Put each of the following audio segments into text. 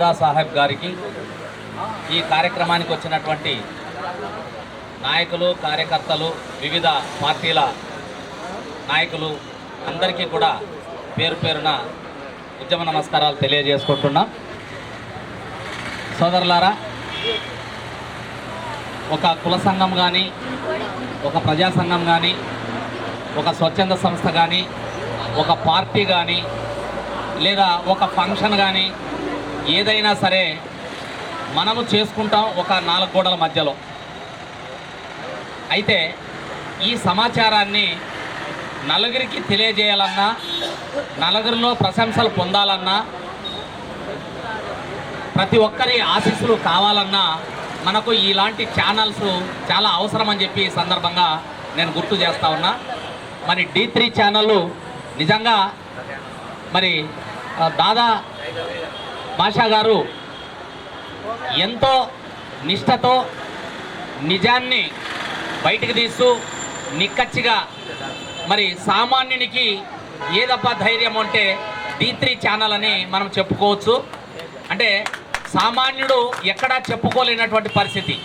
దాదాసాహెబ్ గారికి ఈ కార్యక్రమానికి వచ్చినటువంటి నాయకులు కార్యకర్తలు వివిధ పార్టీల నాయకులు అందరికీ కూడా పేరు పేరున ఉద్యమ నమస్కారాలు తెలియజేసుకుంటున్నాం. సోదరులారా ఒక కుల సంఘం కానీ ఒక ప్రజా సంఘం కానీ ఒక స్వచ్ఛంద సంస్థ కానీ ఒక పార్టీ కానీ లేదా ఒక ఫంక్షన్ కానీ ఏదైనా సరే మనము చేసుకుంటాం ఒక నాలుగు గోడల మధ్యలో. అయితే ఈ సమాచారాన్ని నలుగురికి తెలియజేయాలన్నా నలుగురిలో ప్రశంసలు పొందాలన్నా ప్రతి ఒక్కరి ఆశీస్సులు కావాలన్నా మనకు ఇలాంటి ఛానల్స్ చాలా అవసరం అని చెప్పి సందర్భంగా నేను గుర్తు చేస్తా ఉన్నా. మరి డి త్రీ ఛానళ్ళు నిజంగా మరి దాదా భాషా గారు ఎంతో నిష్టతో నిజాన్ని బయటికి తీస్తూ నిక్కచ్చిగా మరి సామాన్యునికి ఏదప్ప ధైర్యం అంటే డీ త్రీ ఛానల్ అని మనం చెప్పుకోవచ్చు. అంటే సామాన్యుడు ఎక్కడా చెప్పుకోలేనటువంటి పరిస్థితి.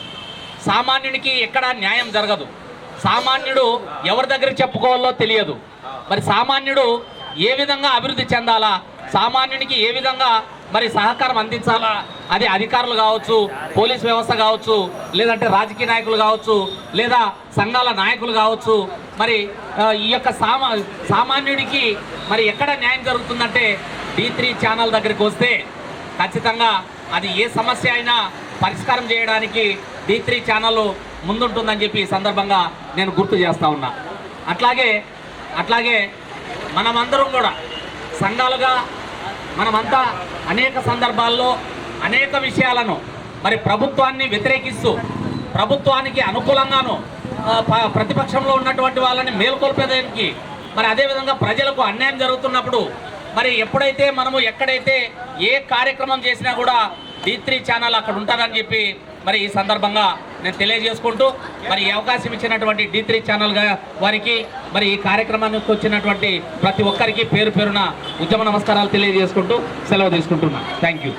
సామాన్యునికి ఎక్కడా న్యాయం జరగదు. సామాన్యుడు ఎవరి దగ్గర చెప్పుకోవాలో తెలియదు. మరి సామాన్యుడు ఏ విధంగా అభివృద్ధి చెందాలా? సామాన్యునికి ఏ విధంగా మరి సహకారం అందించాలా? అది అధికారులు కావచ్చు పోలీస్ వ్యవస్థ కావచ్చు లేదంటే రాజకీయ నాయకులు కావచ్చు లేదా సంఘాల నాయకులు కావచ్చు. మరి ఈ యొక్క సామా సామాన్యుడికి మరి ఎక్కడ న్యాయం జరుగుతుందంటే డీ త్రీ ఛానల్ దగ్గరికి వస్తే ఖచ్చితంగా అది ఏ సమస్య అయినా పరిష్కారం చేయడానికి డీ త్రీ ఛానల్ ముందుంటుందని చెప్పి ఈ సందర్భంగా నేను గుర్తు చేస్తూ ఉన్నా. అట్లాగే అట్లాగే మనమందరం కూడా సంఘాలుగా మనమంతా అనేక సందర్భాల్లో అనేక విషయాలను మరి ప్రభుత్వాన్ని వ్యతిరేకిస్తూ ప్రభుత్వానికి అనుకూలంగాను ప్రతిపక్షంలో ఉన్నటువంటి వాళ్ళని మేల్కొల్పేదానికి మరి అదేవిధంగా ప్రజలకు అన్యాయం జరుగుతున్నప్పుడు మరి ఎప్పుడైతే మనము ఎక్కడైతే ఏ కార్యక్రమం చేసినా కూడా డి త్రీ ఛానల్ అక్కడ ఉంటుందని చెప్పి మరి ఈ సందర్భంగా నేను తెలియజేసుకుంటూ మరి ఈ అవకాశం ఇచ్చినటువంటి డి త్రీ ఛానల్గా వారికి మరి ఈ కార్యక్రమానికి వచ్చినటువంటి ప్రతి ఒక్కరికి పేరు పేరున ఉద్యమ నమస్కారాలు తెలియజేసుకుంటూ సెలవు తీసుకుంటున్నాను. Thank you